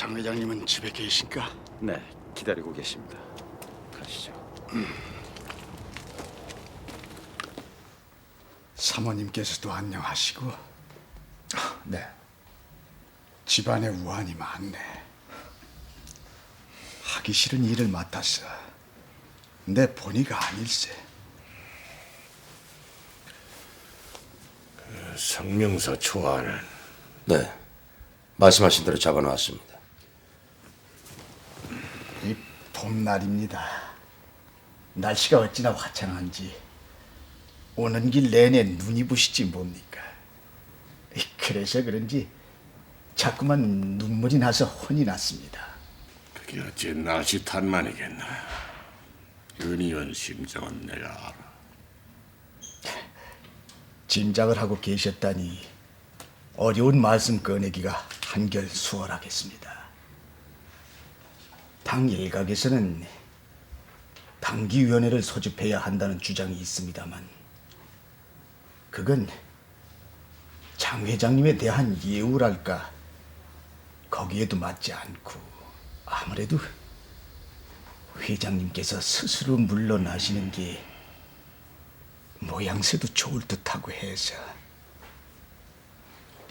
장 회장님은 집에 계신가? 네, 기다리고 계십니다. 가시죠. 사모님께서도 안녕하시고 네. 집안에 우환이 많네. 하기 싫은 일을 맡았어. 내 본의가 아닐세. 성명서 초안은 네, 말씀하신 대로 잡아놨습니다. 이 봄날입니다. 날씨가 어찌나 화창한지 오는 길 내내 눈이 부시지 뭡니까? 그래서 그런지 자꾸만 눈물이 나서 혼이 났습니다. 그게 어찌 날씨 탓만이겠나. 윤희원 심정은 내가 알아. 짐작을 하고 계셨다니 어려운 말씀 꺼내기가 한결 수월하겠습니다. 당 일각에서는 당기위원회를 소집해야 한다는 주장이 있습니다만 그건 장 회장님에 대한 예우랄까 거기에도 맞지 않고 아무래도 회장님께서 스스로 물러나시는 게 모양새도 좋을 듯하고 해서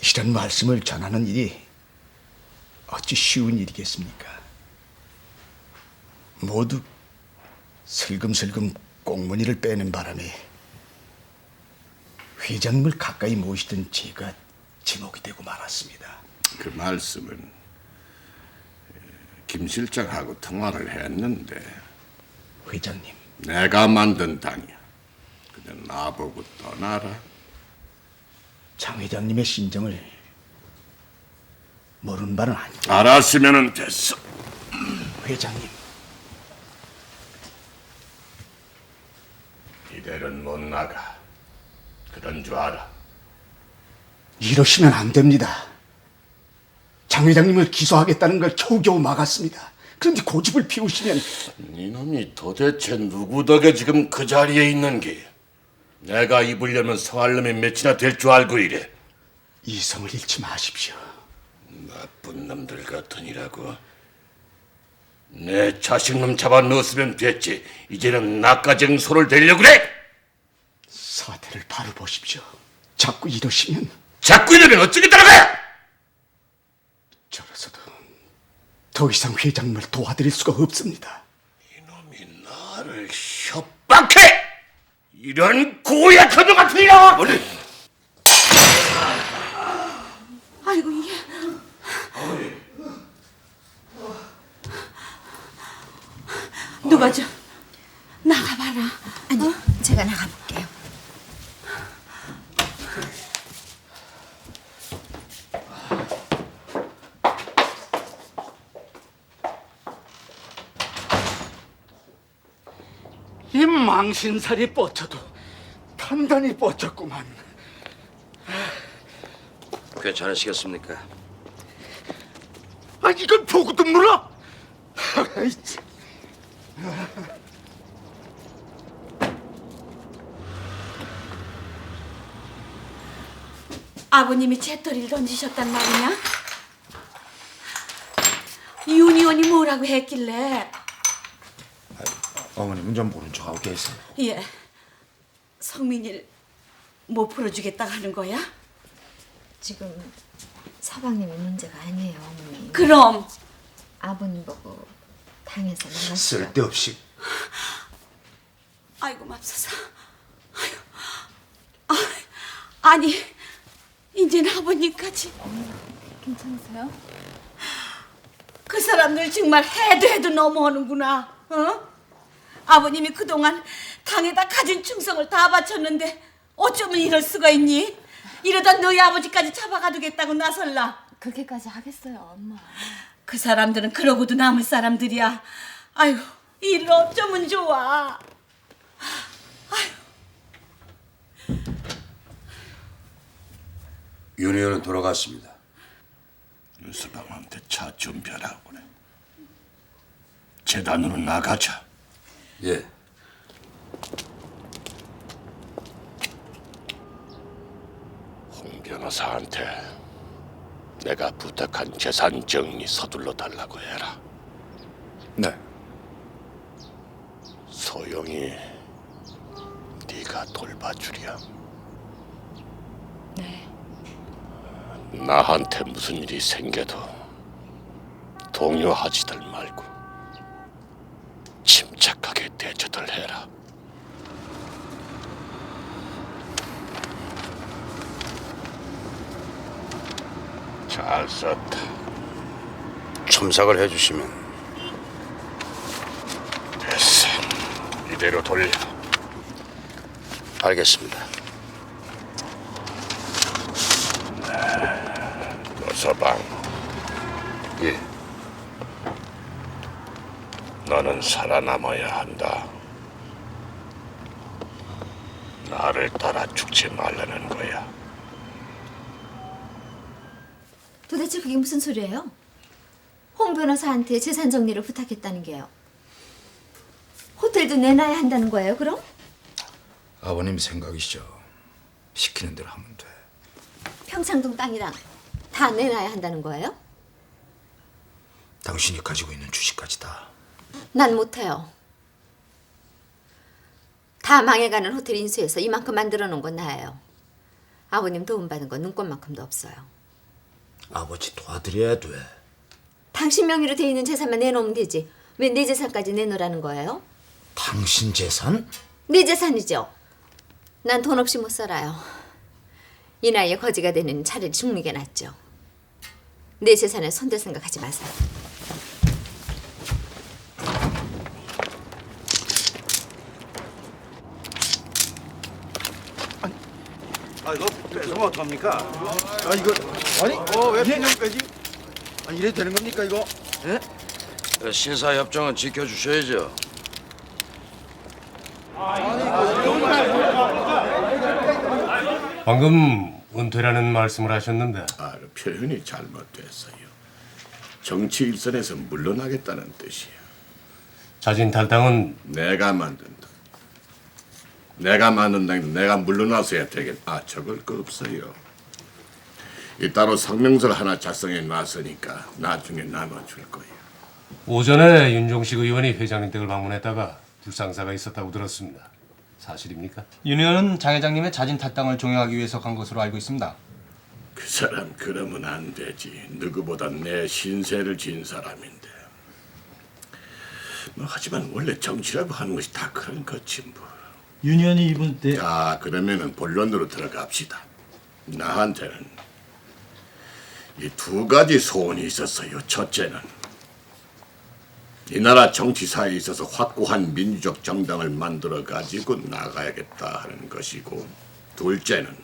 이런 말씀을 전하는 일이 어찌 쉬운 일이겠습니까? 모두 슬금슬금 꽁무니를 빼는 바람에 회장님을 가까이 모시던 제가 지목이 되고 말았습니다. 그 말씀은 김 실장하고 통화를 했는데 회장님, 내가 만든 당이야. 그냥 나보고 떠나라. 장 회장님의 심정을 모르는 바는 아니죠. 알았으면 됐어. 회장님, 이대로는 못 나가. 그런 줄 알아. 이러시면 안 됩니다. 장 회장님을 기소하겠다는 걸 겨우겨우 막았습니다. 그런데 고집을 피우시면 이놈이 도대체 누구 덕에 지금 그 자리에 있는 게? 내가 입으려면 서할 놈이 몇이나 될 줄 알고 이래. 이성을 잃지 마십시오. 나쁜 놈들 같으니라고. 내 자식놈 잡아 넣었으면 됐지. 이제는 나까지 손을 대려고 그래? 사태를 바로 보십시오. 자꾸 이러시면 자꾸 이러면 어쩌겠다는 거야? 저로서도 더 이상 회장님을 도와드릴 수가 없습니다. 이놈이 나를 협박해! 이런 고약한 놈 같은 이놈! 아이고 이게 누가 좀 나가봐라. 아니, 제가 나가볼게요. 이 망신살이 뻗쳐도 단단히 뻗쳤구만. 괜찮으시겠습니까? 아 이걸 보고도? 아이, 참. 아버님이 재떨이를 던지셨단 말이냐? 윤 의원이 뭐라고 했길래? 어머님은 좀 모른 척하고 계세요. 예, 성민이를 못 풀어주겠다 하는 거야? 지금 서방님이 문제가 아니에요, 어머니. 그럼 아버님 보고 당에서 나가시라. 쓸데없이 아이고 맙소사. 아이고, 아, 아니 이제는 아버님까지 괜찮으세요? 그 사람들 정말 해도 해도 넘어오는구나. 어? 아버님이 그동안 당에다 가진 충성을 다 바쳤는데 어쩌면 이럴 수가 있니? 이러다 너희 아버지까지 잡아가두겠다고 나설라. 그렇게까지 하겠어요, 엄마. 그 사람들은 그러고도 남을 사람들이야. 아이고 이를 어쩌면 좋아. 윤 의원은 돌아갔습니다. 윤서방한테 차 준비하라고 그래. 재단으로 나가자. 예, 홍 변호사한테 내가 부탁한 재산 정리 서둘러 달라고 해라. 네. 소영이 네가 돌봐주랴. 네. 나한테 무슨 일이 생겨도 동요하지들 말고 침착하게 대처들 해라. 잘 썼다. 첨삭을 해주시면 됐어. 이대로 돌려. 알겠습니다. 노서방, 예. 너는 살아남아야 한다. 나를 따라 죽지 말라는 거야. 도대체 그게 무슨 소리예요? 홍 변호사한테 재산 정리를 부탁했다는 게요. 호텔도 내놔야 한다는 거예요, 그럼? 아버님 생각이시죠. 시키는 대로 하면 돼. 평창동 땅이랑 다 내놔야 한다는 거예요? 당신이 가지고 있는 주식까지 다. 난 못해요. 다 망해가는 호텔 인수해서 이만큼 만들어 놓은 건 나예요. 아버님 도움받은 건 눈꼽만큼도 없어요. 아버지 도와드려야 돼. 당신 명의로 돼 있는 재산만 내놓으면 되지. 왜 내 재산까지 내놓으라는 거예요? 당신 재산? 내 재산이죠. 난 돈 없이 못 살아요. 이 나이에 거지가 되는 차라리 죽는 게 낫죠. 내 재산에 손댈 생각하지 마세요. 아 이거 뺏으면 어떡합니까? 아 이거 아니 어왜 그냥 빼지? 아 이래 되는 겁니까 이거? 예? 신사 협정은 지켜주셔야죠. 방금 은퇴라는 말씀을 하셨는데 아, 표현이 잘못됐어요. 정치 일선에서 물러나겠다는 뜻이야. 자진 탈당은 내가 만든다. 내가 만든다니 내가 물러나서야 되겠. 아 적을 거 없어요. 이 따로 성명서를 하나 작성해 놨으니까 나중에 나눠줄 거예요. 오전에 윤종식 의원이 회장님 댁을 방문했다가 불상사가 있었다고 들었습니다. 사실입니까? 윤 의원은 장 회장님의 자진 탈당을 종용하기 위해서 간 것으로 알고 있습니다. 그 사람 그러면 안 되지. 누구보다 내 신세를 진 사람인데. 뭐 하지만 원래 정치라고 하는 것이 다 그런 거지 뭐. 윤 의원이 이번 때 자, 그러면은 본론으로 들어갑시다. 나한테는 이 두 가지 소원이 있었어요. 첫째는 이 나라 정치사에 있어서 확고한 민주적 정당을 만들어 가지고 나가야겠다 하는 것이고, 둘째는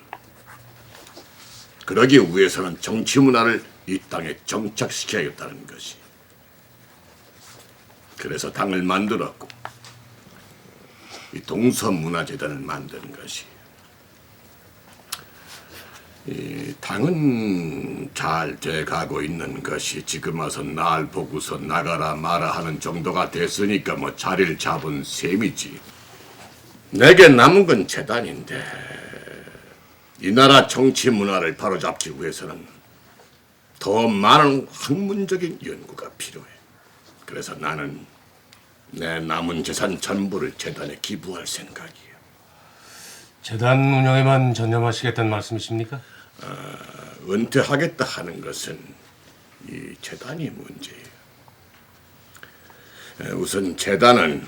그러기 위해서는 정치 문화를 이 땅에 정착시켜야겠다는 것이. 그래서 당을 만들었고, 이 동서문화재단을 만든 것이 이 당은 잘 돼가고 있는 것이 지금 와서 날 보고서 나가라 마라 하는 정도가 됐으니까 뭐 자리를 잡은 셈이지. 내게 남은 건 재단인데 이 나라 정치 문화를 바로잡기 위해서는 더 많은 학문적인 연구가 필요해. 그래서 나는 내 남은 재산 전부를 재단에 기부할 생각이야. 재단 운영에만 전념하시겠다는 말씀이십니까? 은퇴하겠다 하는 것은 이 재단이 문제예요. 에, 우선 재단은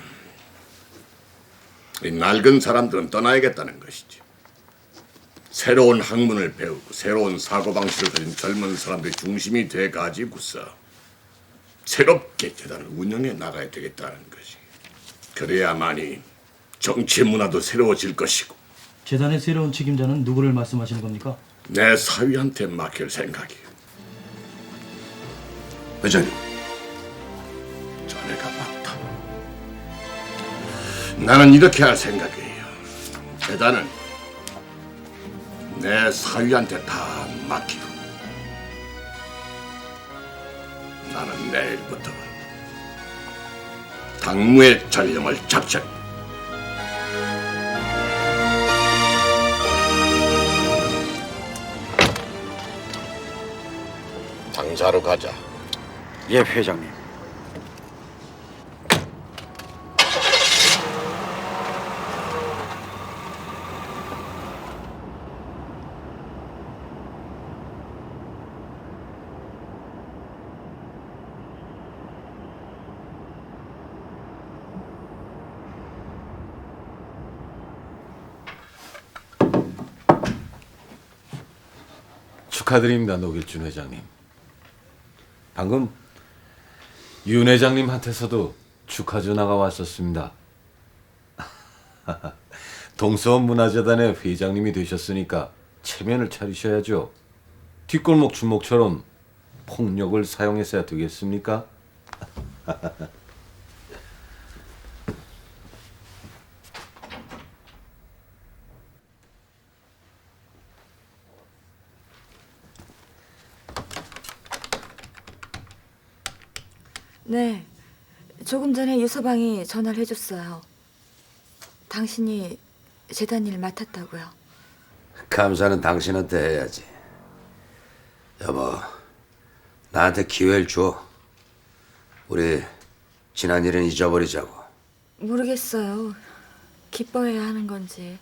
이 낡은 사람들은 떠나야겠다는 것이지. 새로운 학문을 배우고 새로운 사고 방식을 가진 젊은 사람들이 중심이 돼 가지고서 새롭게 재단을 운영해 나가야 되겠다는 것이. 그래야만이 정치 문화도 새로워질 것이고 재단의 새로운 책임자는 누구를 말씀하시는 겁니까? 내 사위한테 맡길 생각이에요. 회장님, 자네가 맞다. 나는 이렇게 할 생각이에요. 재단은 내 사위한테 다 맡기고 나는 내일부터 당무의 전령을 작전 장사로 가자. 예, 회장님. 축하드립니다, 노길준 회장님. 방금 윤 회장님한테서도 축하 전화가 왔었습니다. 동서원 문화재단의 회장님이 되셨으니까 체면을 차리셔야죠. 뒷골목 주목처럼 폭력을 사용했어야 되겠습니까? 네. 조금 전에 유서방이 전화를 해줬어요. 당신이 재단 일을 맡았다고요. 감사는 당신한테 해야지. 여보, 나한테 기회를 줘. 우리 지난 일은 잊어버리자고. 모르겠어요. 기뻐해야 하는 건지.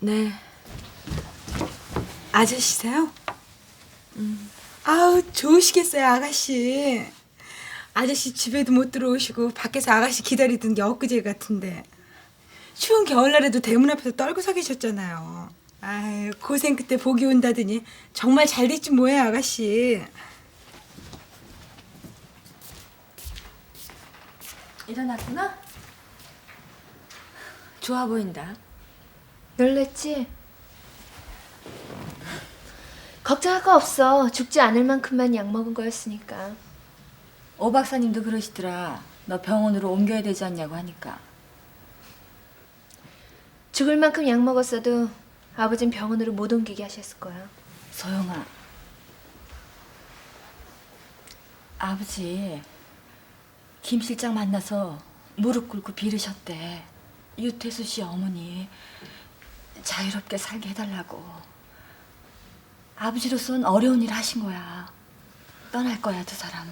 네. 아저씨세요? 아우 좋으시겠어요 아가씨. 아저씨 집에도 못 들어오시고 밖에서 아가씨 기다리던 게 엊그제 같은데 추운 겨울날에도 대문 앞에서 떨고 서 계셨잖아요. 아유 고생 끝에 복이 온다더니 정말 잘 됐지 뭐예요 아가씨. 일어났구나? 좋아 보인다. 놀랬지? 걱정할 거 없어. 죽지 않을 만큼만 약 먹은 거였으니까. 오 박사님도 그러시더라. 너 병원으로 옮겨야 되지 않냐고 하니까. 죽을 만큼 약 먹었어도 아버진 병원으로 못 옮기게 하셨을 거야. 소영아. 아버지 김 실장 만나서 무릎 꿇고 빌으셨대. 유태수 씨 어머니 자유롭게 살게 해달라고. 아버지로선 어려운 일 하신 거야. 떠날 거야 두 사람.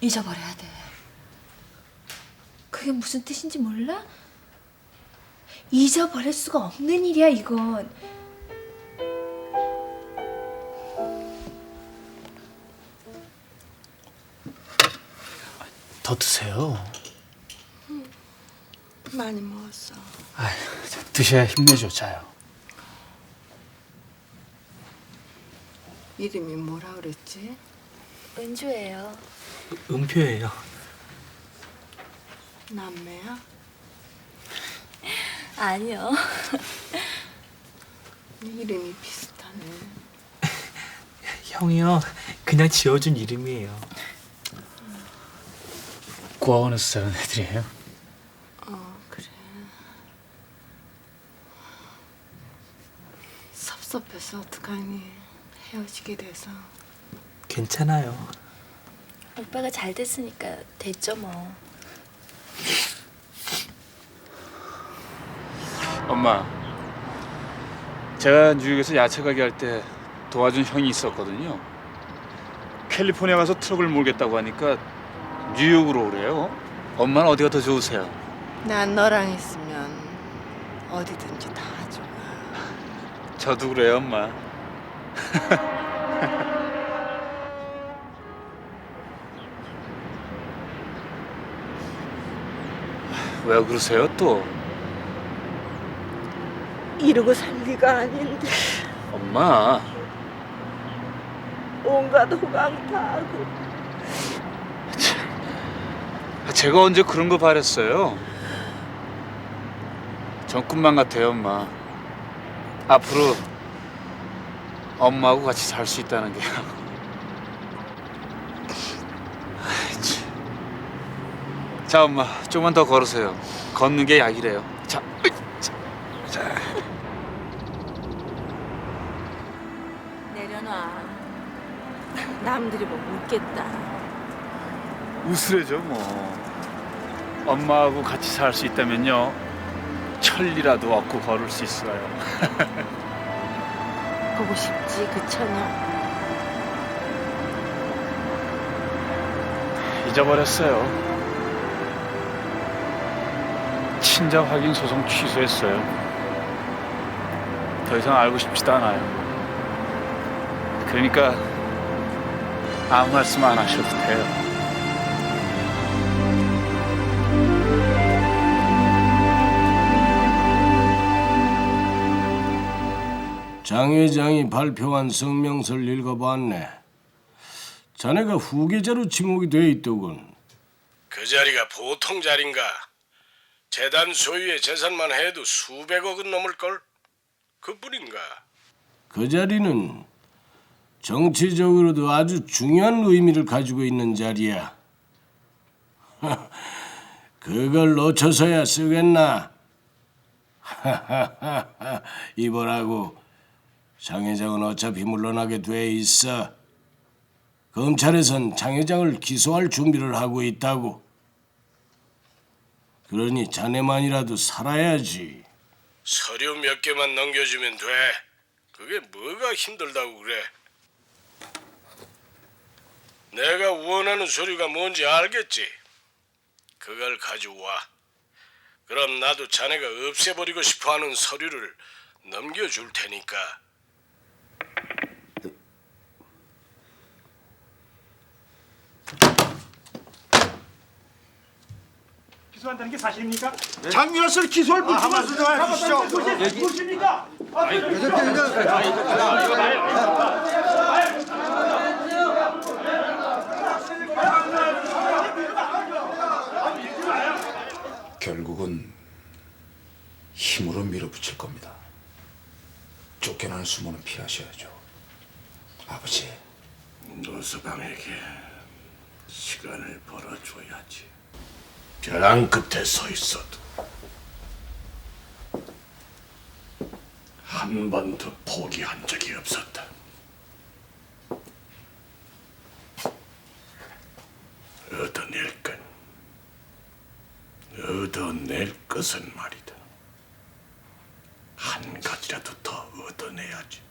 잊어버려야 돼. 그게 무슨 뜻인지 몰라? 잊어버릴 수가 없는 일이야, 이건. 더 드세요. 많이 먹었어. 아, 드셔야 힘내죠, 자요. 이름이 뭐라 그랬지? 은주예요. 음표예요. 남매야? 아니요. 이름이 비슷하네. 형이요, 그냥 지어준 이름이에요. 고아원에서 자란 애들이에요. 어 그래. 섭섭해서 어떡하니 헤어지게 돼서. 괜찮아요. 오빠가 잘 됐으니까 됐죠, 뭐. 엄마, 제가 뉴욕에서 야채 가게 할 때 도와준 형이 있었거든요. 캘리포니아 가서 트럭을 몰겠다고 하니까 뉴욕으로 오래요. 엄마는 어디가 더 좋으세요? 난 너랑 있으면 어디든지 다 좋아. 저도 그래요, 엄마. 왜 그러세요 또? 이러고 살 리가 아닌데 엄마, 온갖 호강 다 하고 제가 언제 그런 거 바랬어요? 전 꿈만 같아요, 엄마. 앞으로 엄마하고 같이 살 수 있다는 게 자 엄마 조금만 더 걸으세요 걷는 게 약이래요 자, 으이, 자, 자. 내려놔. 남들이 보면 웃겠다. 우스레죠 뭐 엄마하고 같이 살 수 있다면요 천리라도 얻고 걸을 수 있어요 보고 싶지 그 처녀. 잊어버렸어요 친자 확인 소송 취소했어요. 더 이상 알고 싶지도 않아요. 그러니까 아무 말씀 안 하셔도 돼요. 장 회장이 발표한 성명서를 읽어봤네. 자네가 후계자로 지목이 돼 있더군. 그 자리가 보통 자리인가? 재단 소유의 재산만 해도 수백억은 넘을걸? 그뿐인가? 그 자리는 정치적으로도 아주 중요한 의미를 가지고 있는 자리야. 그걸 놓쳐서야 쓰겠나? 이보라고 장 회장은 어차피 물러나게 돼 있어. 검찰에선 장 회장을 기소할 준비를 하고 있다고. 그러니 자네만이라도 살아야지. 서류 몇 개만 넘겨주면 돼. 그게 뭐가 힘들다고 그래? 내가 원하는 서류가 뭔지 알겠지? 그걸 가져와. 그럼 나도 자네가 없애버리고 싶어하는 서류를 넘겨줄 테니까. 기소한다는 게 사실입니까? 장유라스를 기소할 한번 수정해 주시죠. 무엇입니까? 결국은 힘으로 밀어붙일 겁니다. 쫓겨나는 수모는 피하셔야죠. 아버지. 노서방에게 시간을 벌어줘야지. 벼랑 끝에 서 있어도 한 번도 포기한 적이 없었다. 얻어낼 건 얻어낼 것은 말이다. 한 가지라도 더 얻어내야지.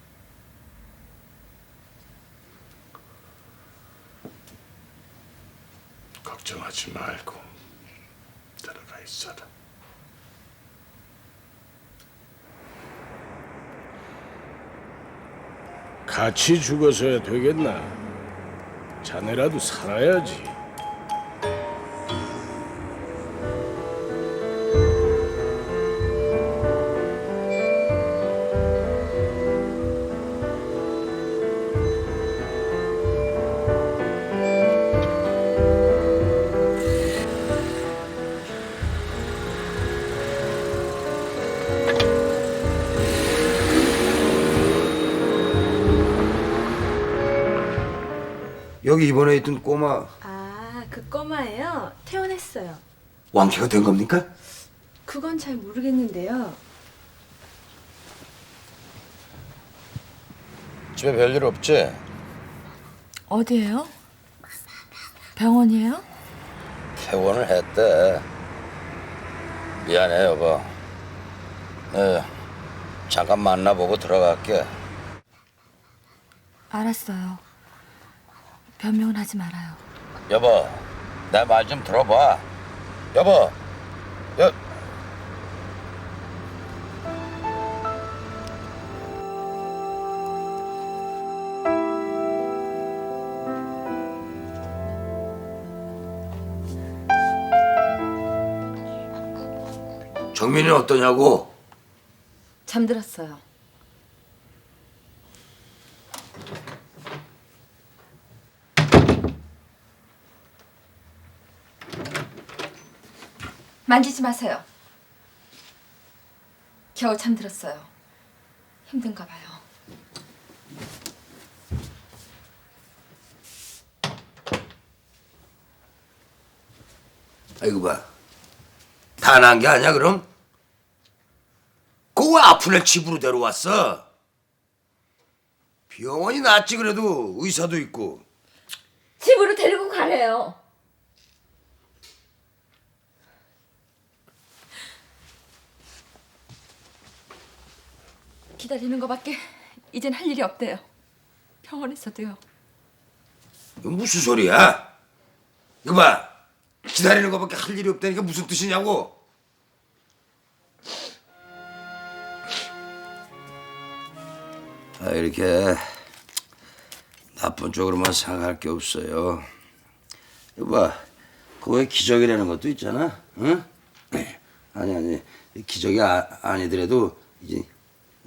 걱정하지 말고 있어라. 같이 죽어서야 되겠나? 자네라도 살아야지. 여기 이번에 있던 꼬마 아, 그 꼬마예요. 퇴원했어요. 왕쾌가 된 겁니까? 그건 잘 모르겠는데요. 집에 별일 없지? 어디예요? 병원이에요? 퇴원을 했대. 미안해 여보. 네, 잠깐 만나보고 들어갈게. 알았어요. 변명은 하지 말아요. 여보, 내 말 좀 들어봐. 여보, 여. 정민이 어떠냐고? 잠들었어요. 만지지 마세요. 겨우 잠들었어요. 힘든가 봐요. 아이고 봐. 다 난 게 아니야 그럼? 그거 왜 아픈 애 집으로 데려왔어? 병원이 낫지 그래도 의사도 있고 집으로 데리고 가래요. 기다리는 거밖에 이젠 할 일이 없대요. 병원에서도요. 이거 무슨 소리야? 이거 봐. 기다리는 거밖에 할 일이 없다니까 무슨 뜻이냐고. 아, 이렇게 나쁜 쪽으로만 생각할 게 없어요. 이거 봐. 그거에 기적이라는 것도 있잖아. 응? 아니, 아니. 기적이 아, 아니더라도 이제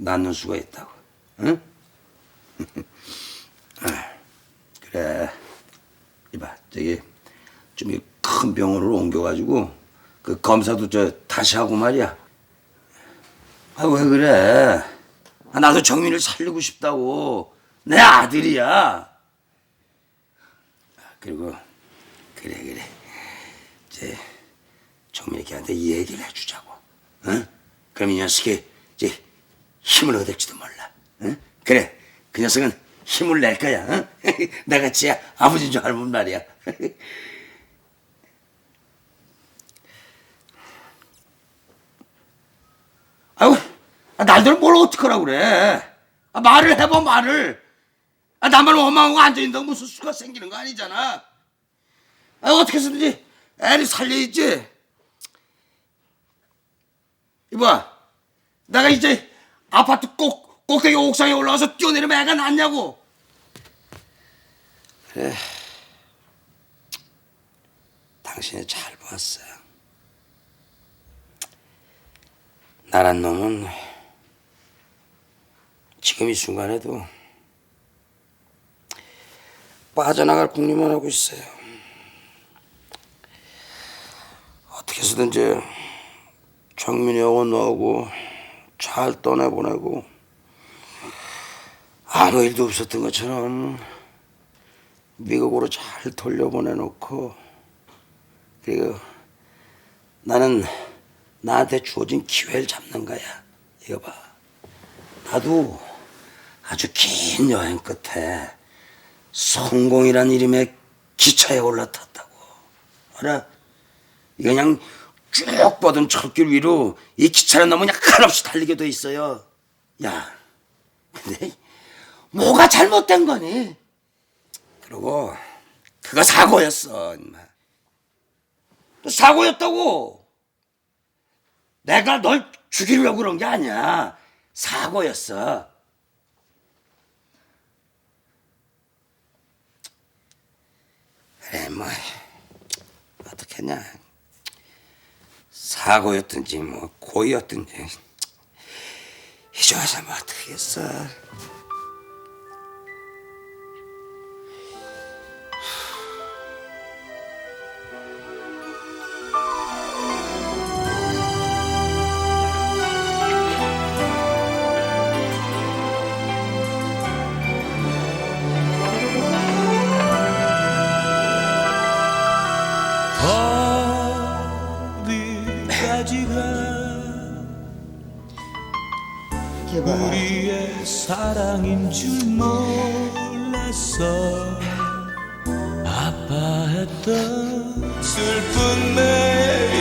낫는 수가 있다고. 응? 아, 그래. 이봐, 저기 좀 큰 병원으로 옮겨가지고 그 검사도 저 다시 하고 말이야. 아 왜 그래? 아, 나도 정민을 살리고 싶다고. 내 아들이야. 아, 그리고 그래 그래. 이제 정민이 걔한테 이 얘기를 해주자고. 응? 그럼 이 녀석이 이제 힘을 얻을지도 몰라. 응? 그래. 그 녀석은 힘을 낼 거야. 응? 내가 지 아버지인 줄 알면 말이야. 아유, 아, 날들 뭘 어떡하라고 그래. 아, 말을 해봐, 말을. 아, 나만 원망하고 앉아있는다고 무슨 수가 생기는 거 아니잖아. 아, 어떻게 해서든지 애를 살려야지. 이봐, 내가 이제 아파트 꼭, 꼭대기 옥상에 올라가서 뛰어내리면 애가 낫냐고. 그래. 당신이 잘 봤어. 나란 놈은 지금 이 순간에도 빠져나갈 궁리만 하고 있어요. 어떻게 해서든지 정민이하고 너하고 잘 떠내보내고 아무 일도 없었던 것처럼 미국으로 잘 돌려보내놓고 그리고 나는 나한테 주어진 기회를 잡는 거야. 이거 봐. 나도 아주 긴 여행 끝에 성공이란 이름의 기차에 올라탔다고. 알아? 그냥 쭉 뻗은 철길 위로 이 기차는 너무 한없이 달리게 돼 있어요. 야, 근데 뭐가 잘못된 거니? 그리고 그거 사고였어, 임마. 사고였다고. 내가 널 죽이려고 그런 게 아니야. 사고였어. 그래, 뭐, 어떻겠냐. 사고였든지, 뭐, 고의였든지. 이제 와서 뭐 어떡하겠어. 사랑인 줄 몰랐어. 아파했던 슬픈 내